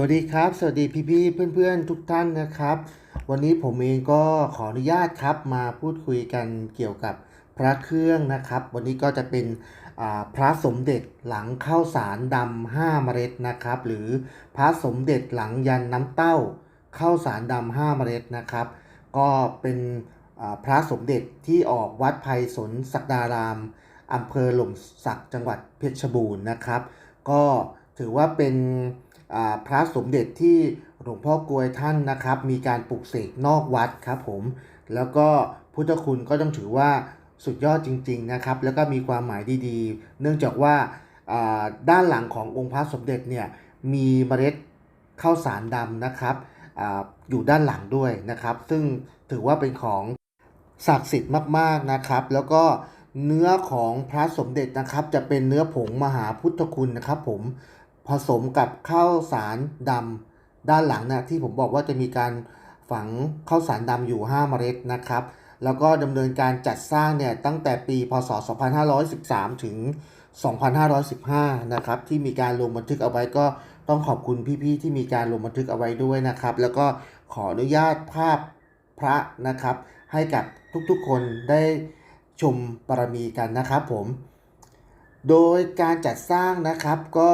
วัสดีครับ สวัสดีพี่ๆเพื่อนๆทุกท่านนะครับ วันนี้ผมเองก็ขออนุญาตครับมาพูดคุยกันเกี่ยวกับพระเครื่องนะครับ วันนี้ก็จะเป็นพระสมเด็จหลังข้าวสารดำห้าเมล็ดนะครับ หรือพระสมเด็จหลังยันน้ำเต้าข้าวสารดำห้าเมล็ดนะครับ ก็เป็นพระสมเด็จที่ออกวัดไพศาลศักดารามอำเภอหล่มสักจังหวัดเพชรบูรณ์นะครับ ก็ถือว่าเป็น พระสมเด็จที่หลวงพ่อกลวยท่านนะครับ มีการปลูกเสกนอกวัดครับผม แล้วก็พุทธคุณก็ต้องถือว่าสุดยอดจริง ๆนะครับ แล้วก็มีความหมายดีๆ เนื่องจากว่าด้านหลังขององค์พระสมเด็จเนี่ยมีเมล็ดข้าวสารดำนะครับออยู่ด้านหลังด้วยนะครับ ซึ่งถือว่าเป็นของศักดิ์สิทธิ์มากๆนะครับ แล้วก็เนื้อของพระสมเด็จนะครับ จะเป็นเนื้อผงมหาพุทธคุณนะครับผม ผสมกับข้าวสารดำด้านหลังนะที่ผมบอกว่าจะมีการฝังข้าวสารดำอยู่ 5 เมล็ดนะครับ แล้วก็ดำเนินการจัดสร้างเนี่ยตั้งแต่ปี พศ 2513 ถึง 2515 นะครับที่มีการลงบันทึกเอาไว้ก็ต้องขอบคุณพี่ๆที่มีการลงบันทึกเอาไว้ด้วยนะครับ แล้วก็ขออนุญาตภาพพระนะครับ ให้กับทุกๆคนได้ชมบารมีกันนะครับผม โดยการจัดสร้างนะครับก็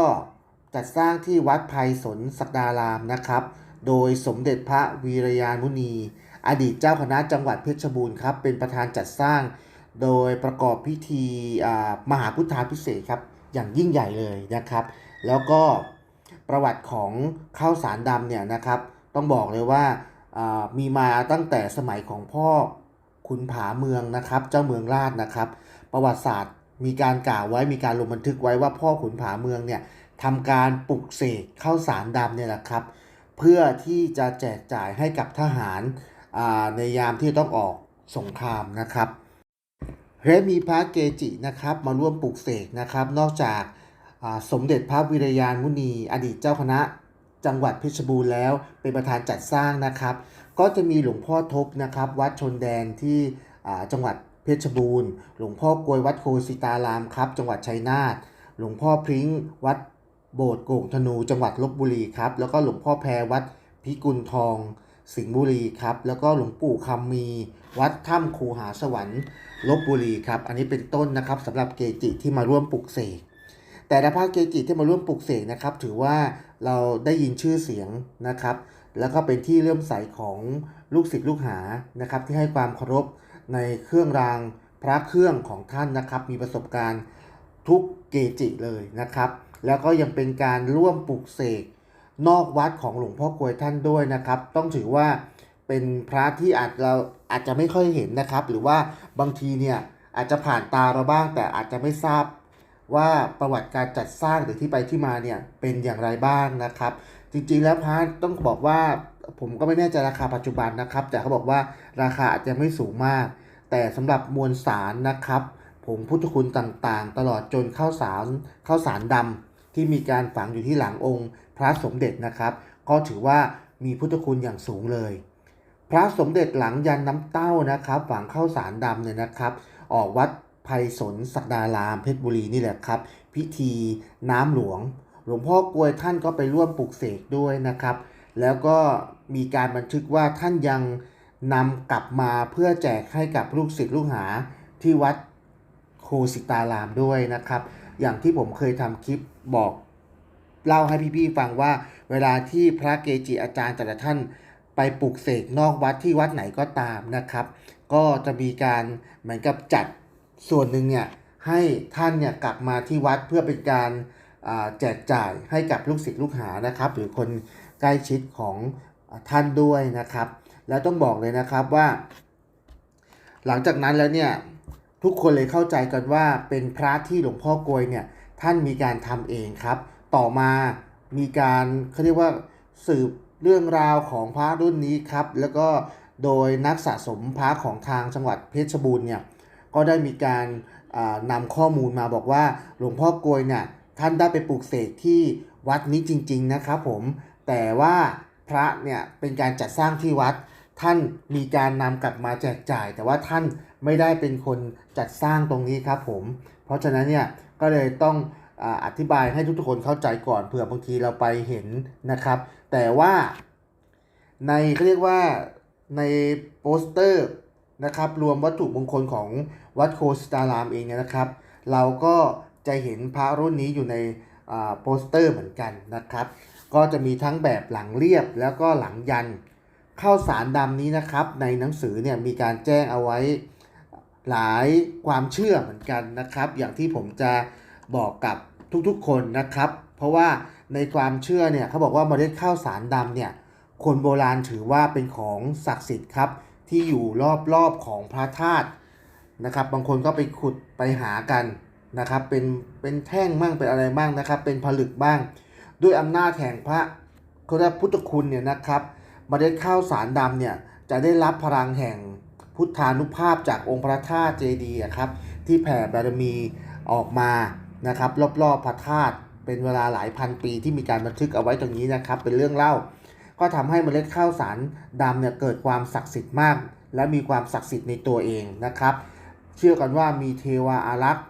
จัดสร้างที่วัดไพศาลศักดารามนะครับ โดยสมเด็จพระวีรยานุนี อดีตเจ้าคณะจังหวัดเพชรบูรณ์ครับเป็นประธานจัดสร้าง โดยประกอบพิธีมหาพุทธาพิเศษครับอย่างยิ่งใหญ่เลยนะครับ แล้วก็ประวัติของข้าวสารดำเนี่ยนะครับ ต้องบอกเลยว่ามีมาตั้งแต่สมัยของพ่อขุนผาเมืองนะครับ เจ้าเมืองราชนะครับ ประวัติศาสตร์มีการกล่าวไว้มีการลงบันทึกไว้ว่าพ่อขุนผาเมืองเนี่ย ทำการปลุกเสกข้าวสารดำเนี่ยแหละครับ เพื่อที่จะแจกจ่ายให้กับทหารในยามที่ต้องออกสงครามนะครับและมีพระเกจินะครับมาร่วมปลุกเสกนะครับ นอกจากสมเด็จพระวิรยานมุนี อดีตเจ้าคณะจังหวัดเพชรบูรณ์แล้วเป็นประธานจัดสร้างนะครับ ก็จะมีหลวงพ่อทบนะครับ วัดชนแดนที่จังหวัดเพชรบูรณ์ หลวงพ่อกลวยวัดโคสิตารามครับ จังหวัดชัยนาทหลวงพ่อพริ้งวัด โบสถ์โก่งธนูจังหวัดลบบุรีครับ แล้วก็หลวงพ่อแพรวัดพิกุลทอง สิงห์บุรีครับ แล้วก็หลวงปู่คำมีวัดถ้ำคูหาสวรรค์ลบบุรีครับ อันนี้เป็นต้นนะครับสำหรับเกจิที่มาร่วมปลุกเสกแต่ละพระเกจิที่มาร่วมปลุกเสกนะครับ ถือว่าเราได้ยินชื่อเสียงนะครับ แล้วก็เป็นที่เลื่อมใสของลูกศิษย์ลูกหานะครับ ที่ให้ความเคารพในเครื่องรางพระเครื่องของท่านนะครับ มีประสบการณ์ทุกเกจิเลยนะครับ แล้วก็ยังเป็นการร่วมปลุกเสกนอกวัดของหลวงพ่อกลวยท่านด้วยนะครับ ต้องถือว่าเป็นพระที่อาจเราอาจจะไม่ค่อยเห็นนะครับ หรือว่าบางทีเนี่ยอาจจะผ่านตาเราบ้าง แต่อาจจะไม่ทราบว่าประวัติการจัดสร้างหรือที่ไปที่มาเนี่ยเป็นอย่างไรบ้างนะครับ จริงๆแล้วพระต้องบอกว่าผมก็ไม่แน่ใจราคาปัจจุบันนะครับ แต่เขาบอกว่าราคาอาจจะไม่สูงมาก แต่สำหรับมวลสารนะครับผงพุทธคุณต่างๆ ตลอดจนข้าวสารข้าวสารดำ ที่มีการฝังอยู่ที่หลังองค์ พระสมเด็จนะครับ ก็ถือว่ามีพุทธคุณอย่างสูงเลย พระสมเด็จหลังยันน้ำเต้านะครับ ฝังเข้าสารดำเนี่ยนะครับ ออกวัดไพศาลศักดารามเพชรบุรีนี่แหละครับ พิธีน้ำหลวง หลวงพ่อกลวยท่านก็ไปร่วมปลุกเสกด้วยนะครับ แล้วก็มีการบันทึกว่าท่านยังนำกลับมาเพื่อแจกให้กับลูกศิษย์ลูกหาที่วัด โคสิตารามด้วยนะครับ อย่างที่ผมเคยทำคลิปบอกเล่าให้พี่ๆฟังว่า เวลาที่พระเกจิอาจารย์แต่ละท่านไปปลุกเสกนอกวัดที่วัดไหนก็ตามนะครับ ก็จะมีการเหมือนกับจัดส่วนหนึ่งเนี่ยให้ท่านเนี่ยกลับมาที่วัดเพื่อเป็นการแจกจ่ายให้กับลูกศิษย์ลูกหานะครับ หรือคนใกล้ชิดของท่านด้วยนะครับ แล้วต้องบอกเลยนะครับว่า หลังจากนั้นแล้วเนี่ย ทุกคนเลยเข้าใจกันว่าเป็นพระที่หลวงพ่อกลวยเนี่ยท่านมีการทำเองครับ ต่อมามีการเขาเรียกว่าสืบเรื่องราวของพระรุ่นนี้ครับ แล้วก็โดยนักสะสมพระของทางจังหวัดเพชรบูรณ์เนี่ยก็ได้มีการอ่านำข้อมูลมาบอกว่าหลวงพ่อกลวยเนี่ยท่านได้ไปปลูกเสกที่วัดนี้จริง ๆนะครับผมแต่ว่าพระเนี่ยเป็นการจัดสร้างที่วัด ท่านมีการนำกลับมาแจกจ่าย แต่ว่าท่าน ไม่ได้เป็นคนจัดสร้างตรงนี้ครับผม เพราะฉะนั้นเนี่ยก็เลยต้องออธิบายให้ทุกๆคนเข้าใจก่อนเผื่อบางทีเราไปเห็นนะครับ แต่ว่าในเขาเรียกว่าในโปสเตอร์นะครับรวมวัตถุมงคลของวัดโคสตารามเองเนี่ยนะครับ เราก็จะเห็นพระรุ่นนี้อยู่ในโปสเตอร์เหมือนกันนะครับ ก็จะมีทั้งแบบหลังเรียบแล้วก็หลังยันข้าวสารดำนี้นะครับ ในหนังสือเนี่ยมีการแจ้งเอาไว้ หลายความเชื่อเหมือนกันนะครับ อย่างที่ผมจะบอกกับทุกๆคนนะครับ เพราะว่าในความเชื่อเนี่ยเขาบอกว่าเมล็ดข้าวสารดำเนี่ยคนโบราณถือว่าเป็นของศักดิ์สิทธิ์ครับ ที่อยู่รอบๆของพระธาตุนะครับ บางคนก็ไปขุดไปหากันนะครับ เป็นเป็นแท่งบ้างเป็นอะไรบ้างนะครับ เป็นผลึกบ้าง ด้วยอำนาจแห่งพระเขาเรียกพุทธคุณเนี่ยนะครับเมล็ดข้าวสารดำเนี่ยจะได้รับพลังแห่ง พุทธานุภาพจากองค์พระธาตุเจดีย์อะครับที่แผ่บารมีออกมานะครับรอบๆพระธาตุเป็นเวลาหลายพันปีที่มีการบันทึกเอาไว้ตรงนี้นะครับ เป็นเรื่องเล่า ก็ทำให้เมล็ดข้าวสารดำเนี่ยเกิดความศักดิ์สิทธิ์มาก และมีความศักดิ์สิทธิ์ในตัวเองนะครับ เชื่อกันว่ามีเทวาอารักษ์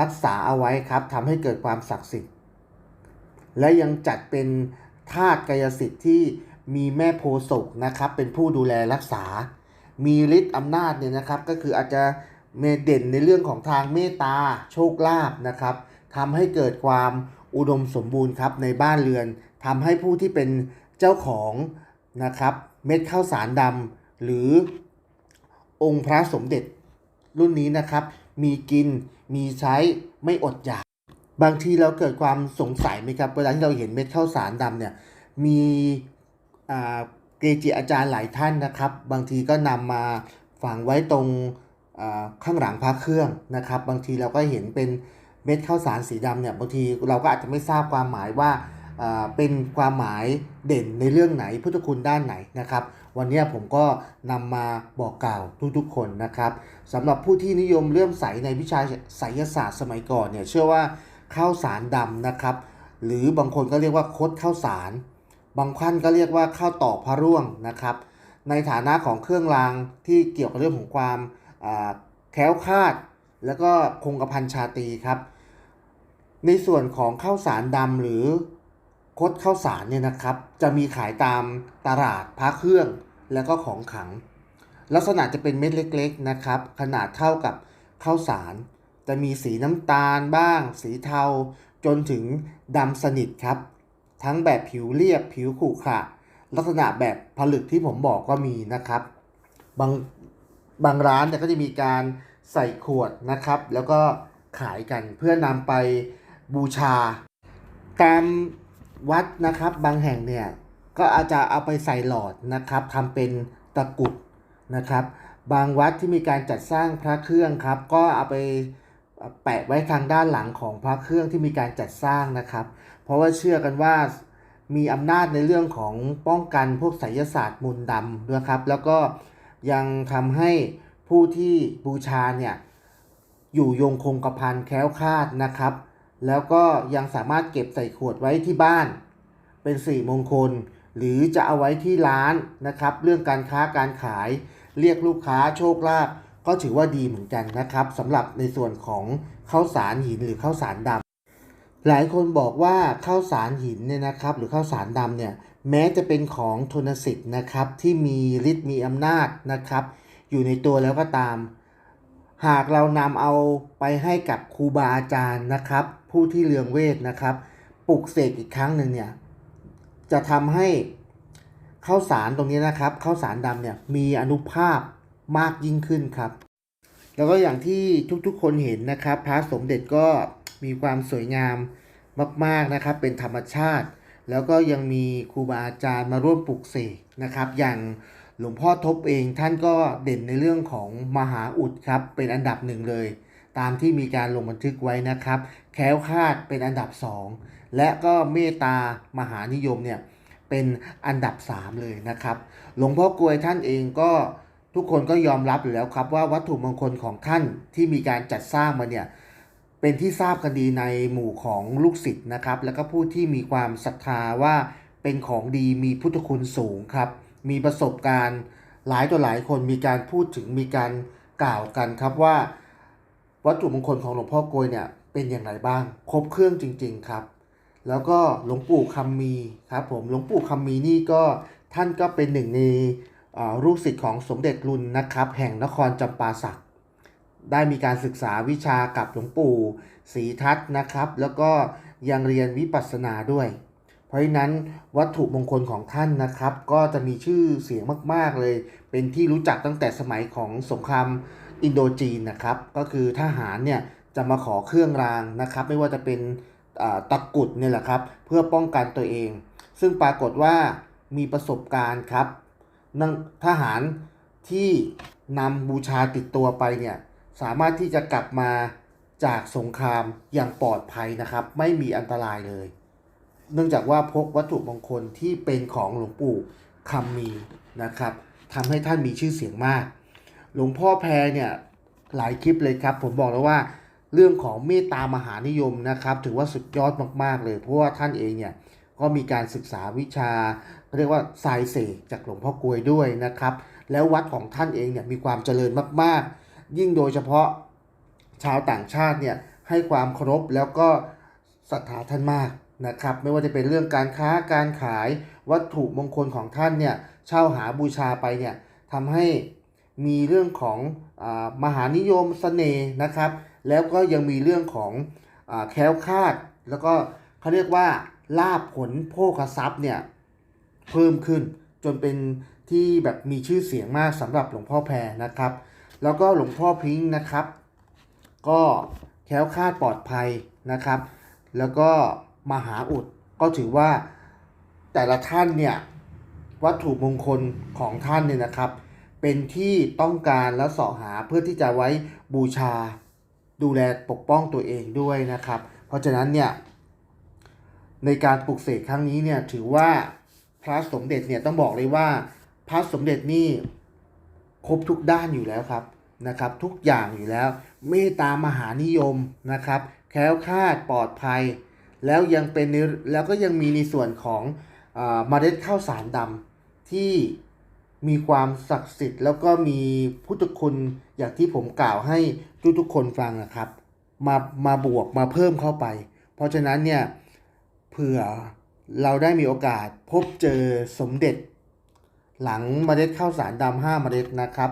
รักษาเอาไว้ครับทำให้เกิดความศักดิ์สิทธิ์ และยังจัดเป็นธาตุกายสิทธิ์ที่มีแม่โพศกนะครับ เป็นผู้ดูแลรักษา มีฤทธิ์อำนาจเนี่ยนะครับ ก็คืออาจจะเมเด่นในเรื่องของทางเมตตาโชคลาภนะครับทำให้เกิดความอุดมสมบูรณ์ครับในบ้านเรือนทำให้ผู้ที่เป็นเจ้าของนะครับ เม็ดข้าวสารดำหรือองค์พระสมเด็จรุ่นนี้นะครับ มีกินมีใช้ไม่อดอยาก บางทีเราเกิดความสงสัยไหมครับเวลาที่เราเห็นเม็ดข้าวสารดำเนี่ยมีอ่า เกจิอาจารย์หลายท่านนะครับ บางทีก็นำมาฝังไว้ตรงข้างหลังพระเครื่องนะครับ บางทีเราก็เห็นเป็นเม็ดข้าวสารสีดำเนี่ยบางทีเราก็อาจจะไม่ทราบความหมายว่าอ่าเป็นความหมายเด่นในเรื่องไหนพุทธคุณด้านไหนนะครับ วันนี้ผมก็นำมาบอกกล่าวทุกๆคนนะครับสำหรับผู้ที่นิยมเลื่อมใสในวิชาไสยศาสตร์สมัยก่อนเนี่ยเชื่อว่าข้าวสารดำนะครับ หรือบางคนก็เรียกว่าคดข้าวสาร บางท่านก็เรียกว่าข้าวตอกพระร่วงนะครับ ในฐานะของเครื่องรางที่เกี่ยวกับเรื่องของความแคล้วคลาด แล้วก็คงกระพันชาตีครับ ในส่วนของข้าวสารดำหรือคดข้าวสารเนี่ยนะครับ จะมีขายตามตลาดพระเครื่องแล้วก็ของขัง ลักษณะจะเป็นเม็ดเล็ก ๆนะครับ ขนาดเท่ากับข้าวสาร จะมีสีน้ำตาลบ้าง สีเทาจนถึงดำสนิทครับ ทั้งแบบผิวเรียบผิวขรุขระลักษณะแบบผลึกที่ผมบอกก็มีนะครับ บางบางร้านเนี่ยก็จะมีการใส่ขวดนะครับ แล้วก็ขายกันเพื่อนำไปบูชา ตามวัดนะครับบางแห่งเนี่ยก็อาจจะเอาไปใส่หลอดนะครับทำเป็นตะกุดนะครับ บางวัดที่มีการจัดสร้างพระเครื่องครับ ก็เอาไปแปะไว้ทางด้านหลังของพระเครื่องที่มีการจัดสร้างนะครับ ราะว่าเชื่อกันว่ามีอำนาจในเรื่องของป้องกันพวกไสยศาสตร์มนต์ดำด้วยครับ แล้วก็ยังทำให้ผู้ที่บูชาเนี่ยอยู่ยงคงกระพันแคล้วคลาดนะครับ แล้วก็ยังสามารถเก็บใส่ขวดไว้ที่บ้าน เป็นสี่มงคล หรือจะเอาไว้ที่ร้านนะครับ เรื่องการค้าการขาย เรียกลูกค้าโชคลาภก็ถือว่าดีเหมือนกันนะครับสำหรับในส่วนของข้าวสารหินหรือข้าวสารดำ หลายคนบอกว่าข้าวสารหินเนี่ยนะครับ หรือข้าวสารดำเนี่ยแม้จะเป็นของทนสิทธิ์นะครับ ที่มีฤทธิ์มีอำนาจนะครับ อยู่ในตัวแล้วก็ตาม หากเรานำเอาไปให้กับครูบาอาจารย์นะครับ ผู้ที่เลืองเวทนะครับปลุกเสกอีกครั้งหนึ่งเนี่ยจะทำให้ข้าวสารตรงนี้นะครับข้าวสารดำเนี่ยมีอนุภาพมากยิ่งขึ้นครับ แล้วก็อย่างที่ทุกๆคนเห็นนะครับ พระสมเด็จก็ มีความสวยงามมากๆนะครับ เป็นธรรมชาติ แล้วก็ยังมีครูบาอาจารย์มาร่วมปลุกเสกนะครับ อย่างหลวงพ่อทบเองท่านก็เด่นในเรื่องของมหาอุดครับ เป็นอันดับหนึ่งเลย ตามที่มีการลงบันทึกไว้นะครับ แค้วคาดเป็นอันดับสองและก็เมตตามหานิยมเนี่ยเป็นอันดับสามเลยนะครับ หลวงพ่อกลวยท่านเองก็ทุกคนก็ยอมรับอยู่แล้วครับว่าวัตถุมงคลของท่านที่มีการจัดสร้างมาเนี่ย เป็นที่ทราบกันดีในหมู่ของลูกศิษย์นะครับ แล้วก็ผู้ที่มีความศรัทธาว่าเป็นของดีมีพุทธคุณสูงครับ มีประสบการณ์หลายต่อหลายคนมีการพูดถึงมีการกล่าวกันครับว่า วัตถุมงคลของหลวงพ่อกลวยเนี่ยเป็นอย่างไรบ้าง ครบเครื่องจริง ๆครับ แล้วก็หลวงปู่คำมีครับผมหลวงปู่คำมีนี่ก็ท่านก็เป็นหนึ่งในลูกศิษย์ของสมเด็จรุนนะครับ แห่งนครจำปาสัก ได้มีการศึกษาวิชากับหลวงปู่ศรีทัตนะครับ แล้วก็ยังเรียนวิปัสสนาด้วย เพราะฉะนั้นวัตถุมงคลของท่านนะครับ ก็จะมีชื่อเสียงมาก ๆ เลย เป็นที่รู้จักตั้งแต่สมัยของสงครามอินโดจีนนะครับ ก็คือทหารเนี่ยจะมาขอเครื่องรางนะครับ ไม่ว่าจะเป็นตะกุดเนี่ยแหละครับ เพื่อป้องกันตัวเอง ซึ่งปรากฏว่ามีประสบการณ์ครับนั่งทหารที่นำบูชาติดตัวไปเนี่ย สามารถที่จะกลับมาจากสงครามอย่างปลอดภัยนะครับ ไม่มีอันตรายเลย เนื่องจากว่าพกวัตถุมงคลที่เป็นของหลวงปู่คำมีนะครับทำให้ท่านมีชื่อเสียงมาก หลวงพ่อแพรเนี่ยหลายคลิปเลยครับ ผมบอกแล้วว่าเรื่องของเมตตามหานิยมนะครับ ถือว่าสุดยอดมากๆเลย เพราะว่าท่านเองเนี่ยก็มีการศึกษาวิชา เรียกว่าสายเสกจากหลวงพ่อกลวยด้วยนะครับ แล้ววัดของท่านเองเนี่ยมีความเจริญมากๆ ยิ่งโดยเฉพาะชาวต่างชาติเนี่ยให้ความเคารพแล้วก็ศรัทธาท่านมากนะครับ ไม่ว่าจะเป็นเรื่องการค้าการขายวัตถุมงคลของท่านเนี่ยเช่าหาบูชาไปเนี่ยทำให้มีเรื่องของอมหานิยมเสน่ห์นะครับ แล้วก็ยังมีเรื่องของอแคล้วคลาด แล้วก็เขาเรียกว่าลาบผลโภคทรัพย์เนี่ยเพิ่มขึ้นจนเป็นที่แบบมีชื่อเสียงมากสำหรับหลวงพ่อแพรนะครับ แล้วก็หลวงพ่อพิงค์นะครับ ก็แคล้วคลาดปลอดภัยนะครับ แล้วก็มหาอุดก็ถือว่าแต่ละท่านเนี่ยวัตถุมงคลของท่านเนี่ยนะครับ เป็นที่ต้องการและเสาะหาเพื่อที่จะไว้บูชาดูแลปกป้องตัวเองด้วยนะครับ เพราะฉะนั้นเนี่ยในการปลุกเสกครั้งนี้เนี่ยถือว่าพระสมเด็จเนี่ยต้องบอกเลยว่าพระสมเด็จนี่ ครบทุกด้านอยู่แล้วครับนะครับ ทุกอย่างอยู่แล้ว เมตตามหานิยมนะครับ แคล้วคลาดปลอดภัย แล้วยังเป็นแล้วก็ยังมีในส่วนของอาเมล็ดข้าวสารดำที่มีความศักดิ์สิทธิ์แล้วก็มีพุทธคุณอย่างที่ผมกล่าวให้ทุกๆคนฟังนะครับ มามาบวกมาเพิ่มเข้าไป เพราะฉะนั้นเนี่ยเผื่อเราได้มีโอกาสพบเจอสมเด็จ หลังเมล็ดข้าวสารดำห้าเมล็ดนะครับ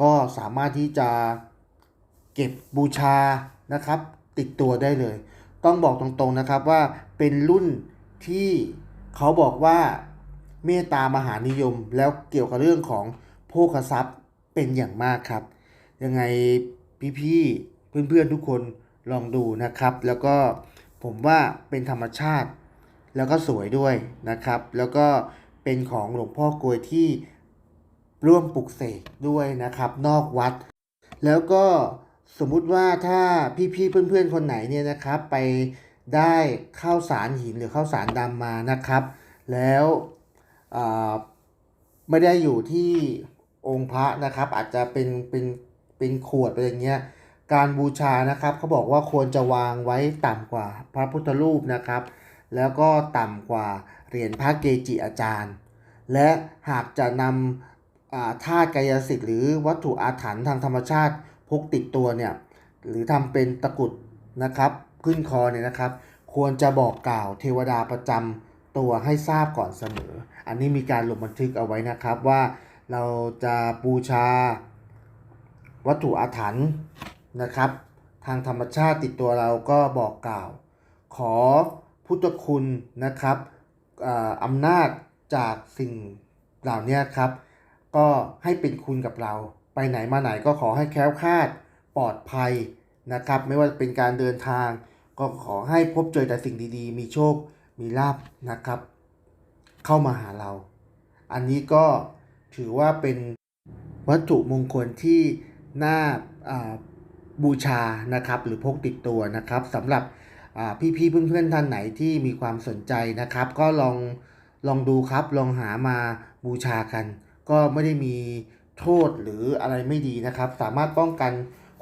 ก็สามารถที่จะเก็บบูชานะครับ ติดตัวได้เลย ต้องบอกตรงๆนะครับว่าเป็นรุ่นที่เขาบอกว่าเมตตามหานิยม แล้วเกี่ยวกับเรื่องของโภคทรัพย์เป็นอย่างมากครับ ยังไงพี่ๆเพื่อนๆทุกคนลองดูนะครับ แล้วก็ผมว่าเป็นธรรมชาติ แล้วก็สวยด้วยนะครับ แล้วก็ เป็นของหลวงพ่อกลวยที่ร่วมปลุกเสกด้วยนะครับ นอกวัด แล้วก็สมมุติว่าถ้าพี่ๆเพื่อนๆคนไหนเนี่ยนะครับไปได้ข้าวสารหินหรือข้าวสารดำมานะครับ แล้วไม่ได้อยู่ที่องค์พระนะครับ อาจจะเป็นเป็นเป็นขวดอะไรเงี้ยการบูชานะครับเขาบอกว่าควรจะวางไว้ต่ำกว่าพระพุทธรูปนะครับ แล้วก็ต่ำกว่าเหรียญพระเกจิอาจารย์ และหากจะนำอ่าธาตุกายสิทธิ์หรือวัตถุอาถรรพ์ทางธรรมชาติพกติดตัวเนี่ยหรือทำเป็นตะกุดนะครับขึ้นคอเนี่ยนะครับ ควรจะบอกกล่าวเทวดาประจำตัวให้ทราบก่อนเสมอ อันนี้มีการลงบันทึกเอาไว้นะครับว่าเราจะบูชาวัตถุอาถรรพ์นะครับ ทางธรรมชาติติดตัวเราก็บอกกล่าว ขอ พุทธคุณนะครับอ่าอำนาจจากสิ่งเหล่านี้ครับ ก็ให้เป็นคุณกับเรา ไปไหนมาไหนก็ขอให้แคล้วคลาดปลอดภัยนะครับ ไม่ว่าจะเป็นการเดินทาง ก็ขอให้พบเจอแต่สิ่งดีๆ มีโชคมีลาบนะครับ เข้ามาหาเรา อันนี้ก็ถือว่าเป็นวัตถุมงคลที่น่าบูชานะครับ หรือพกติดตัวนะครับสำหรับ พี่ๆเพื่อนๆท่านไหนที่มีความสนใจนะครับ ก็ลองลองดูครับลองหามาบูชากัน ก็ไม่ได้มีโทษหรืออะไรไม่ดีนะครับ สามารถป้องกัน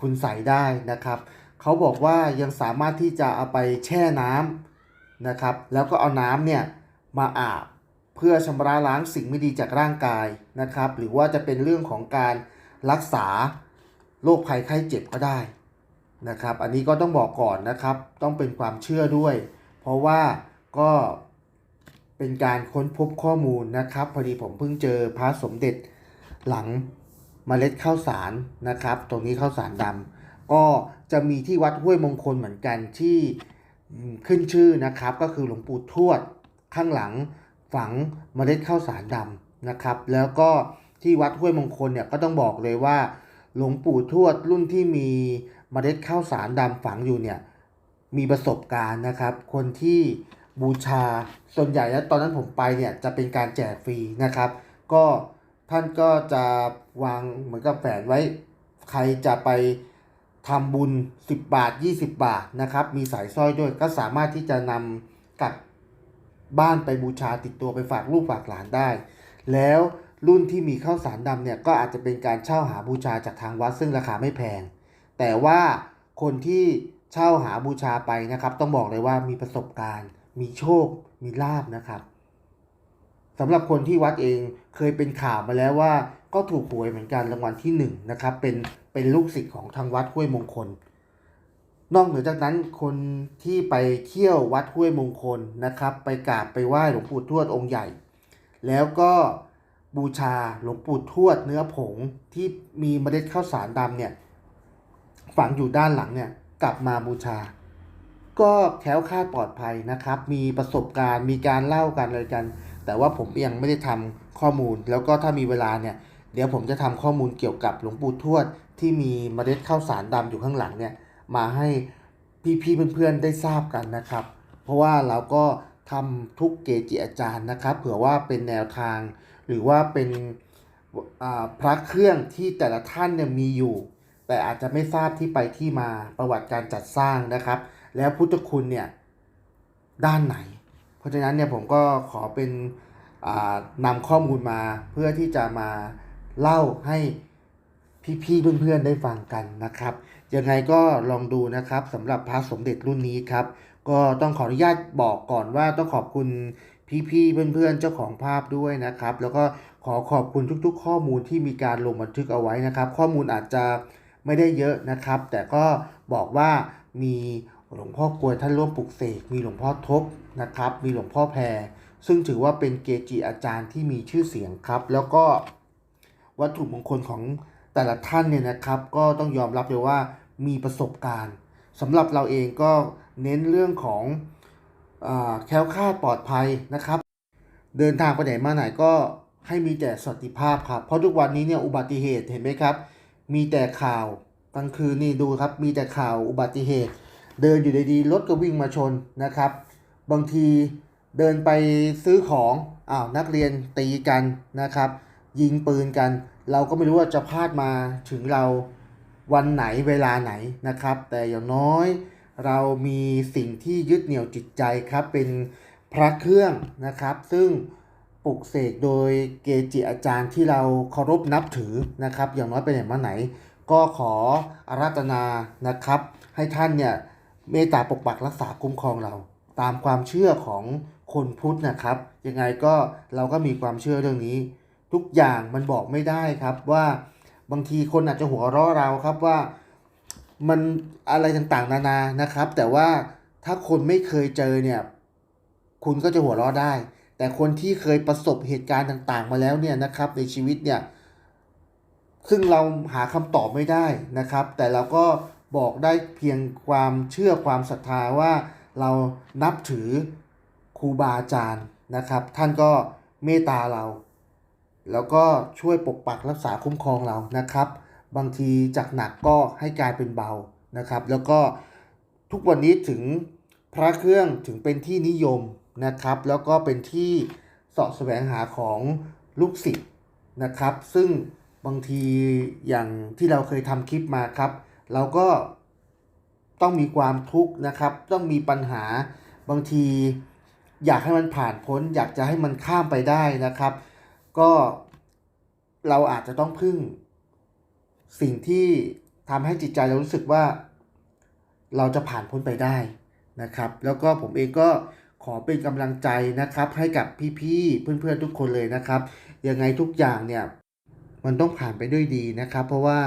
คุณใสยได้นะครับเขาบอกว่ายังสามารถที่จะเอาไปแช่น้ำนะครับ แล้วก็เอาน้ำเนี่ยมาอาบเพื่อชำระล้างสิ่งไม่ดีจากร่างกายนะครับ หรือว่าจะเป็นเรื่องของการรักษาโรคภัยไข้เจ็บก็ได้ นะครับ อันนี้ก็ต้องบอกก่อนนะครับ ต้องเป็นความเชื่อด้วย เพราะว่าก็เป็นการค้นพบข้อมูลนะครับ พอดีผมเพิ่งเจอพระสมเด็จหลังเมล็ดข้าวสารนะครับ ตรงนี้ข้าวสารดำก็จะมีที่วัดห้วยมงคลเหมือนกันที่ขึ้นชื่อนะครับ ก็คือหลวงปู่ทวดข้างหลังฝังเมล็ดข้าวสารดำนะครับ แล้วก็ที่วัดห้วยมงคลเนี่ยก็ต้องบอกเลยว่า หลวงปู่ทวดรุ่นที่มี มเมล็ดข้าวสารดำฝังอยู่เนี่ยมีประสบการณ์นะครับ คนที่บูชาส่วนใหญ่แล้วตอนนั้นผมไปเนี่ยจะเป็นการแจกฟรีนะครับ ก็ท่านก็จะวางเหมือนกับแฝนไว้ ใครจะไปทำบุญ 10 บาท 20 บาทนะครับ มีสายสร้อยด้วยก็สามารถที่จะนำกลับบ้านไปบูชาติดตัวไปฝากลูกฝากหลานได้ แล้วรุ่นที่มีข้าวสารดำเนี่ยก็อาจจะเป็นการเช่าหาบูชาจากทางวัดซึ่งราคาไม่แพง แต่ว่าคนที่เช่าหาบูชาไปนะครับ ต้องบอกเลยว่ามีประสบการณ์ มีโชค มีลาบนะครับสำหรับคนที่วัดเองเคยเป็นข่าวมาแล้วว่า ก็ถูกหวยเหมือนกันรางวัลที่หนึ่งนะครับเป็นเป็นลูกศิษย์ของทางวัดห้วยมงคล นอกเหนือจากนั้นคนที่ไปเที่ยววัดห้วยมงคลนะครับ ไปกราบไปไหว้หลวงปู่ทวดองค์ใหญ่ แล้วก็บูชาหลวงปู่ทวดเนื้อผงที่มีเมล็ดข้าวสารดำเนี่ย ฝังอยู่ด้านหลังเนี่ยกลับมาบูชา ก็แคล้วคลาดปลอดภัยนะครับ มีประสบการณ์มีการเล่ากันอะไรกัน แต่ว่าผมยังไม่ได้ทำข้อมูล แล้วก็ถ้ามีเวลาเนี่ยเดี๋ยวผมจะทำข้อมูลเกี่ยวกับหลวงปู่ทวด ที่มีเมล็ดข้าวสารดำอยู่ข้างหลังเนี่ยมาให้พี่ๆเพื่อนๆได้ทราบกันนะครับ เพราะว่าเราก็ทำทุกเกจิอาจารย์นะครับ เผื่อว่าเป็นแนวทาง หรือว่าเป็นพระเครื่องที่แต่ละท่านเนี่ยมีอยู่ แต่อาจจะไม่ทราบที่ไปที่มาประวัติการจัดสร้างนะครับ แล้วพุทธคุณเนี่ยด้านไหน เพราะฉะนั้นเนี่ยผมก็ขอเป็นนำข้อมูลมาเพื่อที่จะมาเล่าให้พี่ๆเพื่อนๆได้ฟังกันนะครับ ยังไงก็ลองดูนะครับสำหรับพระสมเด็จรุ่นนี้ครับ ก็ต้องขออนุญาตบอกก่อนว่าต้องขอบคุณพี่ๆเพื่อนๆเจ้าของภาพด้วยนะครับ แล้วก็ขอขอบคุณทุกๆ ข้อมูลที่มีการลงบันทึกเอาไว้นะครับ ข้อมูลอาจจะ ไม่ได้เยอะนะครับ แต่ก็บอกว่ามีหลวงพ่อกลวยท่านร่วมปลุกเสก มีหลวงพ่อทบนะครับ มีหลวงพ่อแพร ซึ่งถือว่าเป็นเกจิอาจารย์ที่มีชื่อเสียงครับ แล้วก็วัตถุมงคลของแต่ละท่านเนี่ยนะครับ ก็ต้องยอมรับเลยว่ามีประสบการณ์สำหรับเราเองก็เน้นเรื่องของอแคล้วคลาดปลอดภัยนะครับ เดินทางไปไหนมาไหนก็ให้มีแต่สวัสดิภาพครับ เพราะทุกวันนี้เนี่ยอุบัติเหตุเห็นไหมครับ มีแต่ข่าวกลางคืนนี่ดูครับ มีแต่ข่าวอุบัติเหตุ เดินอยู่ดีๆรถก็วิ่งมาชนนะครับ บางทีเดินไปซื้อของอ้าวนักเรียนตีกันนะครับ ยิงปืนกัน เราก็ไม่รู้ว่าจะพลาดมาถึงเราวันไหนเวลาไหนนะครับ แต่อย่างน้อยเรามีสิ่งที่ยึดเหนี่ยวจิตใจครับเป็นพระเครื่องนะครับ ซึ่ง ปลุกเสกโดยเกจิอาจารย์ที่เราเคารพนับถือนะครับ อย่างน้อยไปไหนมาไหน ก็ขออาราธนานะครับ ให้ท่านเนี่ยเมตตาปกปักรักษาคุ้มครองเรา ตามความเชื่อของคนพุทธนะครับ ยังไงก็เราก็มีความเชื่อเรื่องนี้ ทุกอย่างมันบอกไม่ได้ครับว่าบางทีคนอาจจะหัวเราะเราครับว่ามันอะไรต่างๆนานานะครับ แต่ว่าถ้าคนไม่เคยเจอเนี่ย คุณก็จะหัวเราะได้ แต่คนที่เคยประสบเหตุการณ์ต่างๆ มาแล้วเนี่ยนะครับในชีวิตเนี่ยซึ่งเราหาคำตอบไม่ได้นะครับ แต่เราก็บอกได้เพียงความเชื่อความศรัทธาว่าเรานับถือครูบาอาจารย์นะครับ ท่านก็เมตตาเรา แล้วก็ช่วยปกปักรักษาคุ้มครองเรานะครับ บางทีจากหนักก็ให้กลายเป็นเบานะครับ แล้วก็ทุกวันนี้ถึงพระเครื่องถึงเป็นที่นิยม นะครับ แล้วก็เป็นที่เสาะแสวงหาของลูกศิษย์นะครับ ซึ่งบางทีอย่างที่เราเคยทำคลิปมาครับ เราก็ต้องมีความทุกข์นะครับ ต้องมีปัญหาบางทีอยากให้มันผ่านพ้น อยากจะให้มันข้ามไปได้นะครับ ก็เราอาจจะต้องพึ่ง สิ่งที่ทำให้จิตใจเรารู้สึกว่า เราจะผ่านพ้นไปได้นะครับ แล้วก็ผมเองก็ ขอเป็นกำลังใจนะครับ ให้กับพี่ๆเพื่อนๆทุกคนเลยนะครับ ยังไงทุกอย่างเนี่ยมันต้องผ่านไปด้วยดีนะครับ เพราะว่า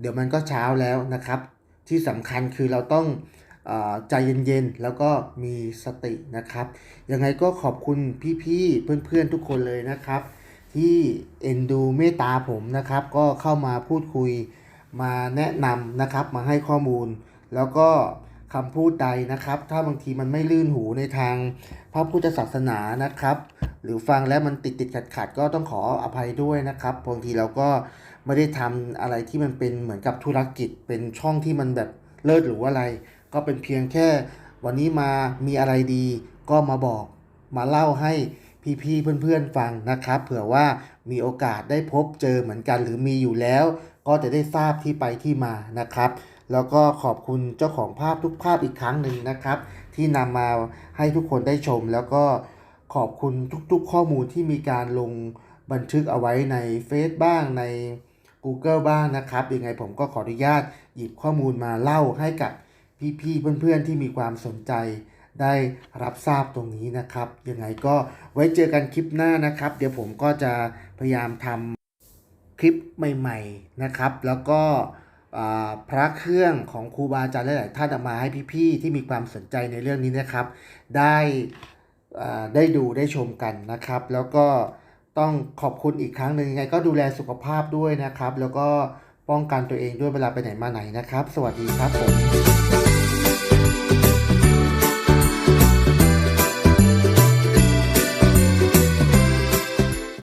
เดี๋ยวมันก็เช้าแล้วนะครับ ที่สำคัญคือเราต้องอใจเย็นๆ แล้วก็มีสตินะครับ ยังไงก็ขอบคุณพี่ๆ เพื่อนๆ ทุกคนเลยนะครับ ที่เอ็นดูเมตตาผมนะครับ ก็เข้ามาพูดคุยมาแนะนำนะครับ มาให้ข้อมูล แล้วก็ คำพูดใดนะครับ ถ้าบางทีมันไม่ลื่นหูในทางพระพุทธศาสนานะครับ หรือฟังแล้วมันติดติดขัดขัดก็ต้องขออภัยด้วยนะครับบางทีเราก็ไม่ได้ทำอะไรที่มันเป็นเหมือนกับธุรกิจ เป็นช่องที่มันแบบเลิศหรืออะไร ก็เป็นเพียงแค่วันนี้มามีอะไรดี ก็มาบอกมาเล่าให้พี่ๆเพื่อนๆฟังนะครับ เผื่อว่ามีโอกาสได้พบเจอเหมือนกันหรือมีอยู่แล้ว ก็จะได้ทราบที่ไปที่มานะครับ แล้วก็ขอบคุณเจ้าของภาพทุกภาพอีกครั้งหนึ่งนะครับ ที่นำมาให้ทุกคนได้ชม แล้วก็ขอบคุณทุกๆข้อมูลที่มีการลงบันทึกเอาไว้ในเฟซบ้างใน Google บ้างนะครับ ยังไงผมก็ขออนุญาตหยิบข้อมูลมาเล่าให้กับพี่ๆเพื่อนๆที่มีความสนใจได้รับทราบตรงนี้นะครับ ยังไงก็ไว้เจอกันคลิปหน้านะครับ เดี๋ยวผมก็จะพยายามทำคลิปใหม่ ๆนะครับ แล้วก็ พระเครื่องของครูบาอาจารย์หลายๆท่านเอามาให้พี่ๆที่มีความสนใจในเรื่องนี้นะครับ ได้ได้ดูได้ชมกันนะครับ แล้วก็ต้องขอบคุณอีกครั้งหนึ่งยังไงก็ดูแลสุขภาพด้วยนะครับ แล้วก็ป้องกันตัวเองด้วยเวลาไปไหนมาไหนนะครับ สวัสดีครับผม